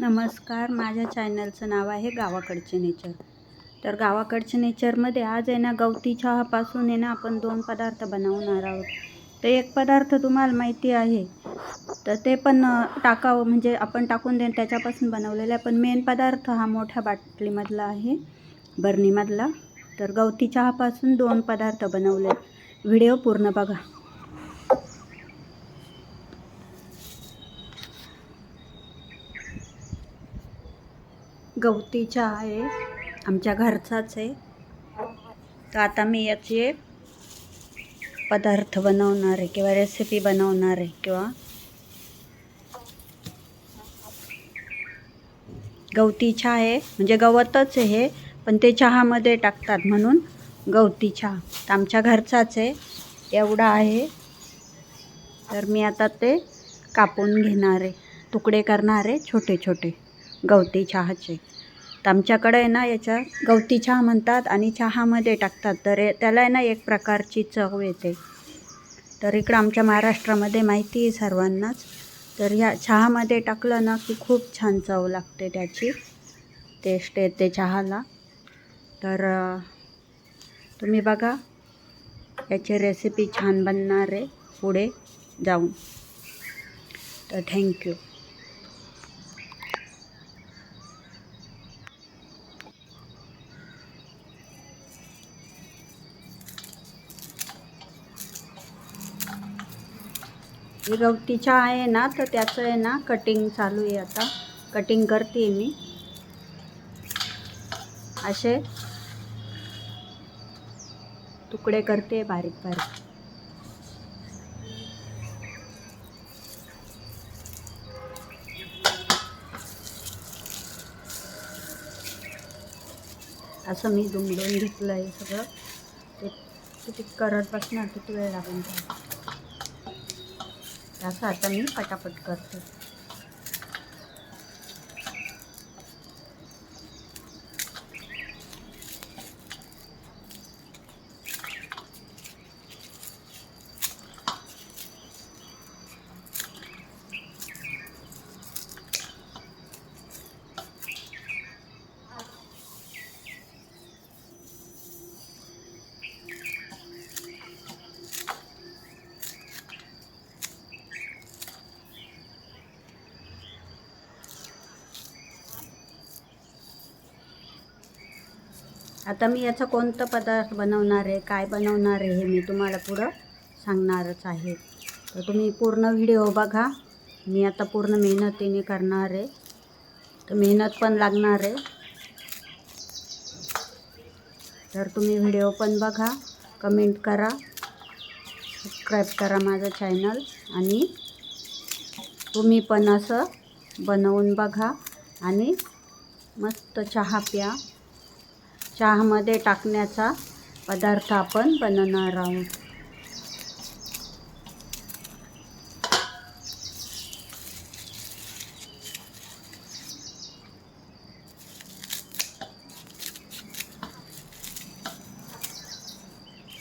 नमस्कार माझ्या चॅनलचं नाव आहे गावाकडचे नेचर. तर गावाकडचे नेचरमध्ये आज आहे ना गवती चहापासून आहे ना आपण दोन पदार्थ बनवणार आहोत. तर एक पदार्थ तुम्हाला माहिती आहे तर ते पण टाकावं म्हणजे आपण टाकून देईन त्याच्यापासून बनवलेलं आहे. पण मेन पदार्थ हा मोठ्या बाटलीमधला आहे बरणीमधला. तर गवती चहापासून दोन पदार्थ बनवले व्हिडिओ पूर्ण बघा. गवती चहा आहे. आमच्या घरचाच आहे. तर आता मी याचे पदार्थ बनवणार आहे किंवा रेसिपी बनवणार आहे किंवा गवती चहा आहे. म्हणजे गवतच आहे हे पण ते चहामध्ये टाकतात म्हणून गवती चहा. तर आमच्या घरचाच आहे. एवढा आहे. तर मी आता ते कापून घेणार आहे. तुकडे करणार आहे छोटे छोटे गवती चहाचे. तर आमच्याकडे आहे ना याच्या गवती चहा म्हणतात आणि चहामध्ये टाकतात. तर त्याला आहे ना एक प्रकारची चव येते. तर इकडं आमच्या महाराष्ट्रामध्ये माहिती आहे सर्वांनाच. तर ह्या चहामध्ये टाकलं ना की खूप छान चव लागते त्याची. टेस्ट येते चहाला. तर तुम्ही बघा याची रेसिपी छान बनणार आहे. पुढे जाऊन. तर थँक्यू गवती चहा आहे ना तर त्याचं आहे ना कटिंग चालू आहे आता. कटिंग करते मी. असे तुकडे करते बारीक बारीक. असं मी दुमडून घेतलं आहे सगळं. ते किती करत बसणार किती वेळ लागेल त्याला. असं आता मी पटापट करते. आता मी याचा कोणतं पदार्थ बनवणार आहे काय बनवणार आहे हे मी तुम्हाला पुढं सांगणारच आहे. तर तुम्ही पूर्ण व्हिडिओ बघा. मी आता पूर्ण मेहनतीने करणार आहे. तर मेहनत पण लागणार आहे. तर तुम्ही व्हिडिओ पण बघा कमेंट करा सबस्क्राईब करा माझं चॅनल आणि तुम्ही पण असं बनवून बघा आणि मस्त चहा प्या. चहामध्ये टाकण्याचा पदार्थ आपण बनवणार आहोत.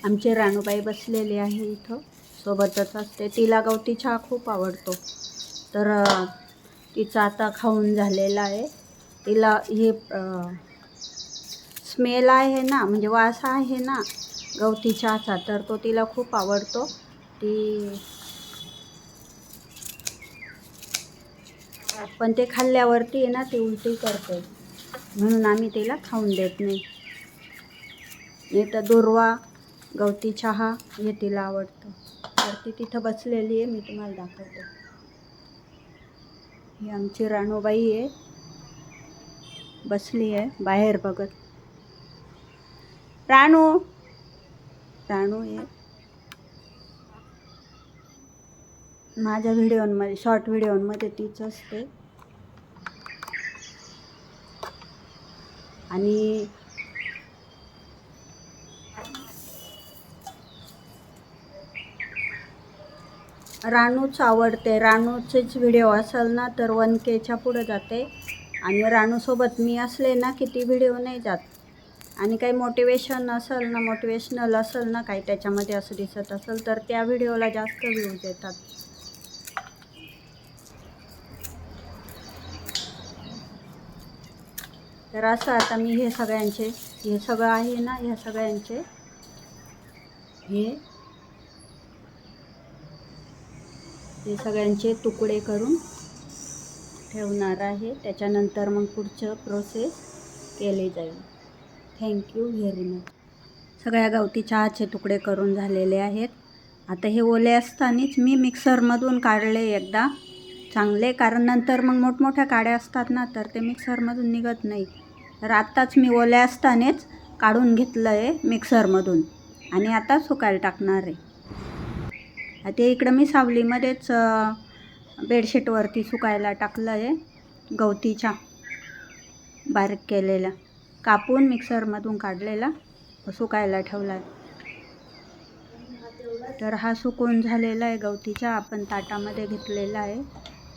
आमचे राणूबाई बसलेले आहे इथं. सोबतच असते. तिला गवती चहा खूप आवडतो. तर तिचा आता खाऊन झालेला आहे. तिला हे स्मेल आहे ना म्हणजे वास आहे ना गवती चहाचा तर तो तिला खूप आवडतो. ती पण ते खाल्ल्यावरती आहे ना ती उलटी करते. म्हणून आम्ही तिला खाऊन देत नाही. नाही तर दुर्वा गवती चहा हे तिला आवडतं. तर ती तिथं बसलेली आहे मी तुम्हाला दाखवते. ही आमची राणूबाई आहे. बसली आहे बाहेर बघत. राणू. राणू हे माझ्या व्हिडिओमध्ये शॉर्ट व्हिडिओमध्ये तीच असते. आणि राणूच आवडते. राणूचेच व्हिडिओ असेल ना तर वन केच्या पुढं जाते. आणि राणूसोबत मी असले ना की ती व्हिडिओ नाही जात. आणि काही मोटिवेशन असेल ना मोटिवेशनल असेल ना काही त्याच्यामध्ये असं दिसत असेल तर त्या व्हिडिओला जास्त व्ह्यूज येतात तर असं आता मी हे सगळ्यांचे हे सगळं आहे ना ह्या सगळ्यांचे हे हे सगळ्यांचे तुकडे करून ठेवणार आहे. त्याच्यानंतर मग पुढचं प्रोसेस केले जाईल. Thank you very much. सगळ्या गवती चहाचे तुकडे करून झालेले आहेत. आता हे ओले असतानाच मी मिक्सरमधून काढले एकदा. चांगले कारण नंतर मग मोठमोठ्या काड्या असतात ना तर ते मिक्सरमधून निघत नाही. तर आत्ताच मी ओले असतानाच काढून घेतलं आहे मिक्सरमधून आणि आता सुकायला टाकणार आहे. आता इकडं मी सावलीमध्येच बेडशीटवरती सुकायला टाकलं आहे गवतीच्या बारीक केलेला कापून मिक्सरमधून काढलेला. सुकायला ठेवला. आहे तर हा सुकून झालेला आहे गवतीचा. आपण ताटामध्ये घेतलेला आहे.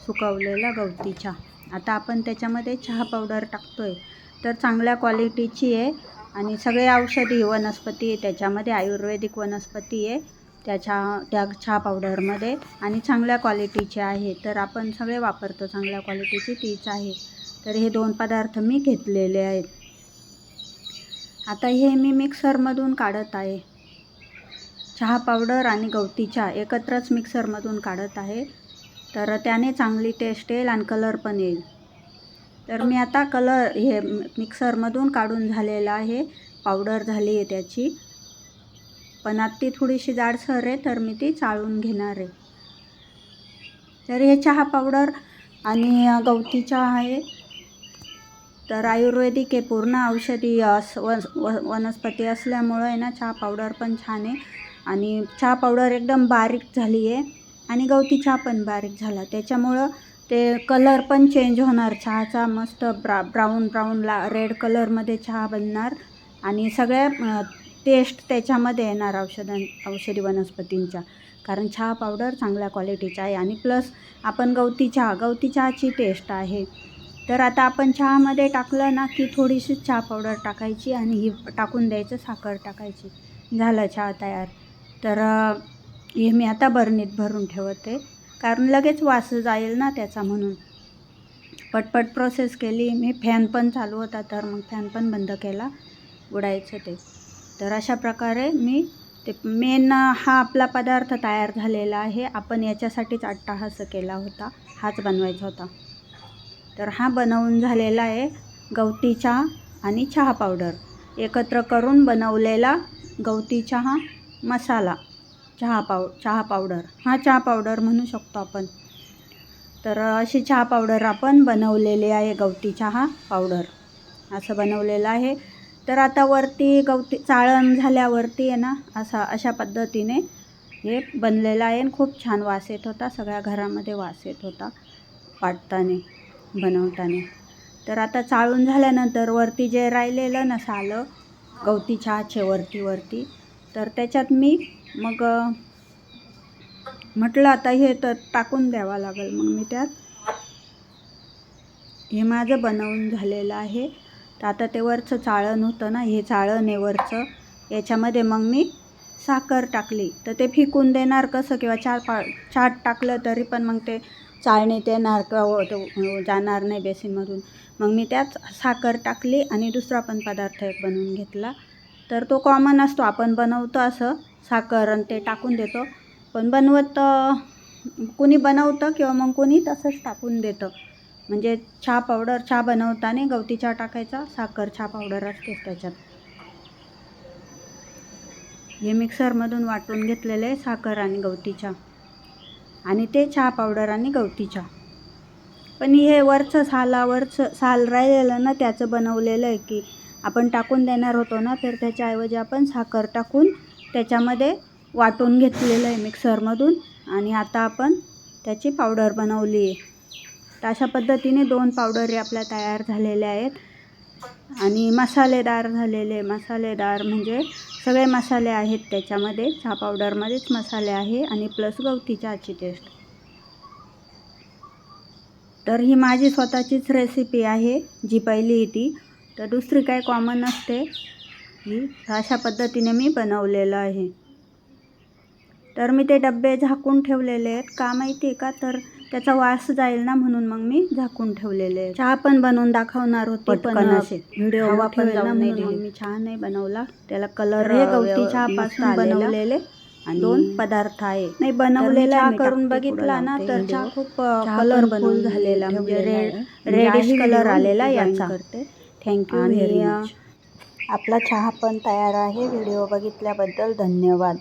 सुकवलेला गवतीचा. आता आपण त्याच्यामध्ये चहा पावडर टाकतो आहे तर चांगल्या क्वालिटीची आहे आणि सगळे औषधी वनस्पती आहे. त्याच्यामध्ये आयुर्वेदिक वनस्पती आहे. त्याच्या त्या चहा पावडरमध्ये आणि चांगल्या क्वालिटीचे आहे. तर आपण सगळे वापरतो चांगल्या क्वालिटीची. तीच आहे. तर हे दोन पदार्थ मी घेतलेले आहेत. आता हे मी मिक्सरमधून काढत आहे. चहा पावडर आणि गवती चहा एकत्रच मिक्सरमधून काढत आहे. तर त्याने चांगली टेस्ट येईल आणि कलर पण येईल. तर मी आता कलर हे मिक्सरमधून काढून झालेलं आहे. पावडर झाली आहे त्याची. पण आता ती थोडीशी जाडसर आहे तर मी ती चाळून घेणार आहे. तर हे चहा पावडर आणि गवती चहा आहे. तर आयुर्वेदिक आहे पूर्ण औषधी अस व- वनस्पती असल्यामुळं आहे ना चहा पावडर पण छान आहे. आणि चहा पावडर एकदम बारीक झाली आहे आणि गवती चहा पण बारीक झाला. त्याच्यामुळं ते कलर पण चेंज होणार. चहाचा मस्त ब्रा ब्राऊन ब्राऊन ला रेड कलरमध्ये चहा बनणार. आणि सगळ्या टेस्ट त्याच्यामध्ये येणार औषधां औषधी वनस्पतींच्या. कारण चहा पावडर चांगल्या क्वालिटीचा आहे. आणि प्लस आपण गवती चहा गवती चहाची टेस्ट आहे. तर आता आपण चहामध्ये टाकलं ना की थोडीशी चहा पावडर टाकायची आणि ही टाकून द्यायचं साखर टाकायची. झालं चहा तयार. तर हे मी आता बरणीत भरून ठेवते. कारण लगेच वास जाईल ना त्याचा म्हणून. पटपट प्रोसेस केली. मी फॅन पण चालू होता तर मग फॅन पण बंद केला. उडायचं ते. तर अशा प्रकारे मी ते मेन हा आपला पदार्थ तयार झालेला आहे. आपण याच्यासाठीच अट्टाहास केला होता. हाच बनवायचा होता. तर हा बनवून झालेला आहे गवती चहा आणि चहा पावडर. एकत्र करून बनवलेला गवती चहा मसाला चहा पाव चहा पावडर. हा चहा पावडर म्हणू शकतो आपण. तर अशी चहा पावडर आपण बनवलेली आहे गवती चहा पावडर. असं बनवलेलं आहे. तर आता वरती गवती चाळण झाल्यावरती आहे ना असा अशा पद्धतीने हे बनलेलं आहे. आणि खूप छान वास येत होता. सगळ्या घरामध्ये वास येत होता वाटताने. बनवताना. तर आता चाळून झाल्यानंतर वरती जे राहिलेलं ना सालं गवती चहाचे वरती वरती तर त्याच्यात मी मग म्हटलं आता हे तर टाकून द्यावं लागेल. मग मी त्यात हे माझं बनवून झालेलं आहे. तर आता ते वरचं चाळण होतं ना हे चाळण आहे वरचं. याच्यामध्ये मग मी साखर टाकली. तर ते फेकून देणार कसं? किंवा चार पा चाट टाकलं तरी पण मग ते चाळणी ते किंवा जाणार नाही बेसिनमधून. मग मी त्यात साखर टाकली आणि दुसरा पण पदार्थ एक बनवून घेतला. तर तो कॉमन असतो. आपण बनवतो असं साखर आणि ते टाकून देतो. पण बनवत कुणी बनवतं किंवा मग कुणी तसंच टाकून देतं. म्हणजे चहा पावडर चहा बनवताना गवती चहा टाकायचा साखर चहा पावडर असतेच त्याच्यात. हे मिक्सरमधून वाटून घेतलेले साखर आणि गवती चहा. आणि ते चहा पावडर आणि गवती चहा. पण हे वरचं सालावरचं साल राहिलेलं ना त्याचं बनवलेलं आहे की आपण टाकून देणार होतो ना तर त्याच्याऐवजी आपण साखर टाकून त्याच्यामध्ये वाटून घेतलेलं आहे मिक्सरमधून आणि आता आपण त्याची पावडर बनवली आहे. तर अशा पद्धतीने दोन पावडरी आपल्या तयार झालेल्या आहेत. आणि मसालेदार झालेले मसालेदार म्हणजे सगळे मसाले आहेत त्याच्यामध्ये. चहा पावडरमध्येच मसाले आहे आणि प्लस गवती चहाची टेस्ट तर ही माझी स्वतःचीच रेसिपी आहे जी पहिली होती ती. तर दुसरी काय कॉमन नसते ही अशा पद्धतीने मी बनवलेलं आहे. तर मी ते डबे झाकून ठेवलेले आहेत. का माहिती आहे का? तर त्याचा वास जाईल ना म्हणून मग मी झाकून ठेवलेले चहा पण बनवून दाखवणार होते पण व्हिडिओ. मी चहा नाही बनवला त्याला कलर हे गवती मस्त आलेला. बनवलेले आणि दोन पदार्थ आहे नाही बनवलेला चहा करून बघितला ना तर. चहा खूप चहा कलर बनवून झालेला म्हणजे रेड रेडिश कलर आलेला याचा करते. थँक्यू आणि, आपला चहा पण तयार आहे व्हिडिओ बघितल्याबद्दल धन्यवाद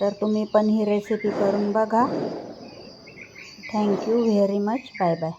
तर तुम्ही पण ही रेसिपी करून बघा thank you very much bye bye